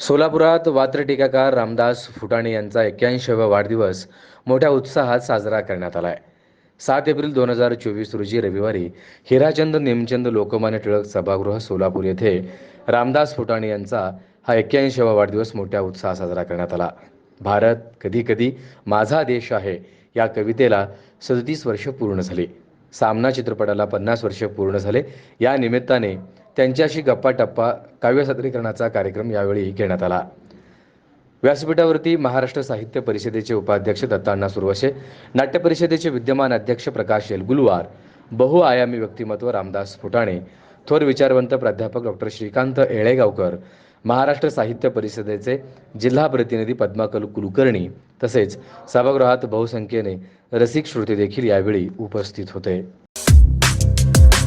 सोलापुरात वात्र टीकाकार रामदास फुटाणे यांचा एक्क्याऐंशीवा वाढदिवस मोठ्या उत्साहात साजरा करण्यात आला आहे सात एप्रिल दोन हजार चोवीस रोजी रविवारी हिराचंद नेमचंद लोकमान्य टिळक सभागृह सोलापूर येथे रामदास फुटाणे यांचा हा एक्क्याऐंशीवा वाढदिवस मोठ्या उत्साहात साजरा करण्यात आला. भारत कधी कधी माझा देश आहे या कवितेला सदतीस वर्ष पूर्ण झाली. सामना चित्रपटाला पन्नास वर्ष पूर्ण झाले. या निमित्ताने त्यांच्याशी गप्पा टप्पा काव्य सादरीकरणाचा कार्यक्रम यावेळी घेण्यात आला. व्यासपीठावरती महाराष्ट्र साहित्य परिषदेचे उपाध्यक्ष दत्ताण्णा सुरवसे नाट्य परिषदेचे विद्यमान अध्यक्ष प्रकाश एलगुलवार बहुआयामी व्यक्तिमत्व रामदास फुटाणे थोर विचारवंत प्राध्यापक डॉक्टर श्रीकांत येळेगावकर महाराष्ट्र साहित्य परिषदेचे जिल्हा प्रतिनिधी पद्माकल कुलकर्णी तसेच सभागृहात बहुसंख्येने रसिक श्रोते देखील यावेळी उपस्थित होते.